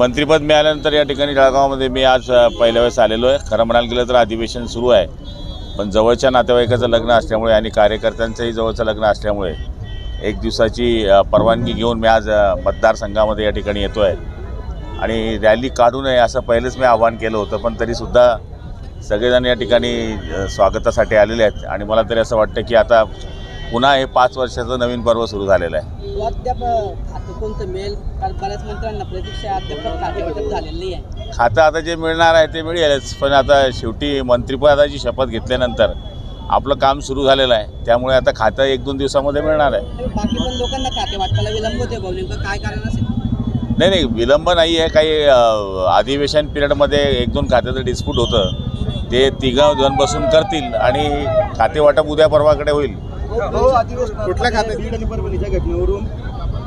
मंत्रिपद मिळाल्यानंतर या ठिकाणी जळगावमध्ये मी आज पहिल्या वेळेस आलेलो आहे. खरं म्हणायला गेलं तर अधिवेशन सुरू आहे. पण जवळच्या नातेवाईकाचं लग्न असल्यामुळे आणि कार्यकर्त्यांचंही जवळचं लग्न असल्यामुळे एक दिवसाची परवानगी घेऊन मी आज मतदारसंघामध्ये या ठिकाणी येतो आहे आणि रॅली काढू नये असं पहिलेच मी आवाहन केलं होतं. पण तरीसुद्धा सगळेजण या ठिकाणी स्वागतासाठी आलेले आहेत. आणि मला तरी असं वाटतं की आता पुन्हा हे पाच वर्षाचं नवीन पर्व सुरू झालेलं आहे. खातं आता जे मिळणार आहे ते मिळेलच पण आता शेवटी मंत्रिपदाची शपथ घेतल्यानंतर आपलं काम सुरू झालेलं आहे. त्यामुळे आता खातं एक दोन दिवसामध्ये मिळणार आहे. तर बाकी पण लोकांना खाते वाटपाला विलंब होते भाऊ नेमकं काय कारण असेल? नाही नाही विलंब नाही आहे. काही अधिवेशन पिरियडमध्ये एक दोन खात्याचं डिस्प्यूट होतं. ते तिघं दोन बसून करतील आणि खाते वाटप उद्या परवाकडे होईल. कुठल्या खात्यात? बीड आणि परभणीच्या घटनेवरून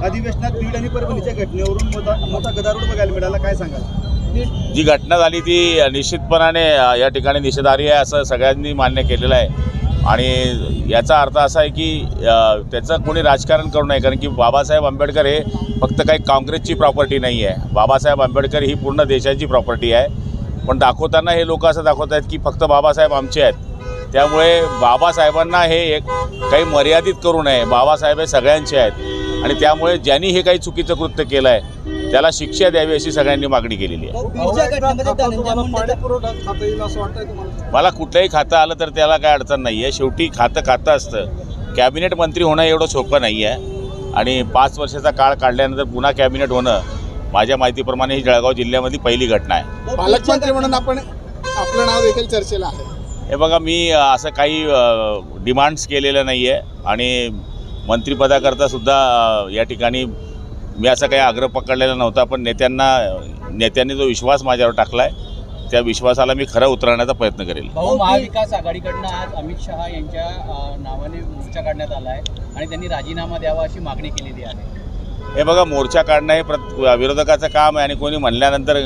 अधिवेशनात बीड आणि परभणीच्या घटनेवरून मोठा मोठा गदारोळ बघायला मिळाला. काय सांगाल? जी घटना झाली ती निश्चितपणाने या ठिकाणी निषेधार्ह आहे असं सगळ्यांनी मान्य केलेलं आहे. आणि याचा अर्थ असा आहे की त्याचं कोणी राजकारण करू नये कारण की बाबासाहेब आंबेडकर हे फक्त काही काँग्रेसची प्रॉपर्टी नाही आहे. बाबासाहेब आंबेडकर ही पूर्ण देशाची प्रॉपर्टी आहे. पण दाखवताना हे लोक असं दाखवत आहेत की फक्त बाबासाहेब आमचे आहेत. त्यामुळे बाबासाहेबांना हे एक काही मर्यादित करू नये. बाबासाहेब हे सगळ्यांचे आहेत. आणि त्यामुळे ज्यांनी हे काही चुकीचं कृत्य केलं आहे त्याला शिक्षा द्यावी अशी सगळ्यांनी मागणी केलेली आहे. मला कुठलंही खातं आलं तर त्याला काय अडचण नाही आहे शेवटी खातं खातं असतं. कॅबिनेट मंत्री होणं एवढं सोपं नाही आहे आणि पाच वर्षाचा काळ काढल्यानंतर पुन्हा कॅबिनेट होणं माझ्या माहितीप्रमाणे ही जळगाव जिल्ह्यामध्ये पहिली घटना आहे. पालकमंत्री म्हणून आपण आपलं नाव देखील चर्चेला आहे. हे बघा मी असं काही डिमांड्स केलेलं नाही आहे आणि मंत्रिपदाकरता सुद्धा अ, या ठिकाणी मी असा काही आग्रह पकडलेला नव्हता पण नेत्यांना नेत्यांनी जो विश्वास माझ्यावर टाकला आहे त्या विश्वासाला मी खरं उतरवण्याचा प्रयत्न करेल. भाऊ महाविकास आघाडीकडनं आज अमित शहा यांच्या नावाने मोर्चा काढण्यात आला आहे आणि त्यांनी राजीनामा द्यावा अशी मागणी केलेली आहे. हे बघा मोर्चा काढणं हे प्रत विरोधकाचं काम आहे आणि कोणी म्हणल्यानंतर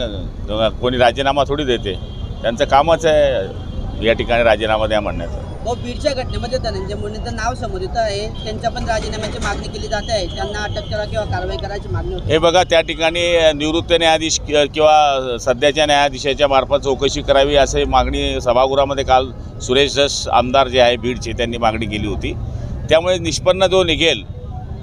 कोणी राजीनामा थोडी देते. त्यांचं कामच आहे या ठिकाणी राजीनामा द्या म्हणण्याचं. भाऊ बीडच्या घटनेमध्ये धनंजय मुंडेंचं नाव समोर येतं आहे. त्यांच्या पण राजीनाम्याची मागणी केली जात आहे. त्यांना अटक करा किंवा कारवाई करायची मागणी होती. हे बघा त्या ठिकाणी निवृत्त न्यायाधीश कि- किंवा सध्याच्या न्यायाधीशाच्या मार्फत चौकशी करावी असे मागणी सभागृहामध्ये काल सुरेश धस आमदार जे आहे बीडचे त्यांनी मागणी केली होती. त्यामुळे निष्पन्न जो निघेल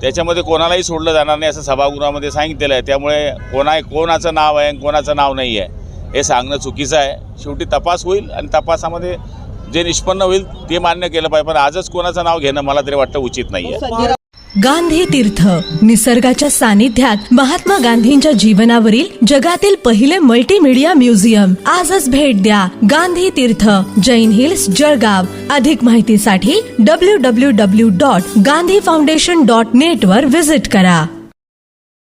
त्याच्यामध्ये कोणालाही सोडलं जाणार नाही असं सभागृहामध्ये सांगितलेलं आहे. त्यामुळे कोणा कोणाचं नाव आहे आणि कोणाचं नाव नाही आहे. हे सांगणं चुकीचं आहे. शेवटी तपास होईल आणि तपासामध्ये जे निष्पन्न होईल ते मान्य केलं पाहिजे. पण आजच कोणाचं नाव घेणं मला तरी वाटतं उचित नाही आहे गांधी तीर्थ निसर्गाच्या सानिध्यात महात्मा गांधींच्या जीवनावरील जगातील पहिले मल्टीमीडिया म्युझियम आजच भेट द्या गांधी तीर्थ जैन हिल्स जळगाव. अधिक माहितीसाठी W W W dot Gandhi foundation dot net वर विजिट करा.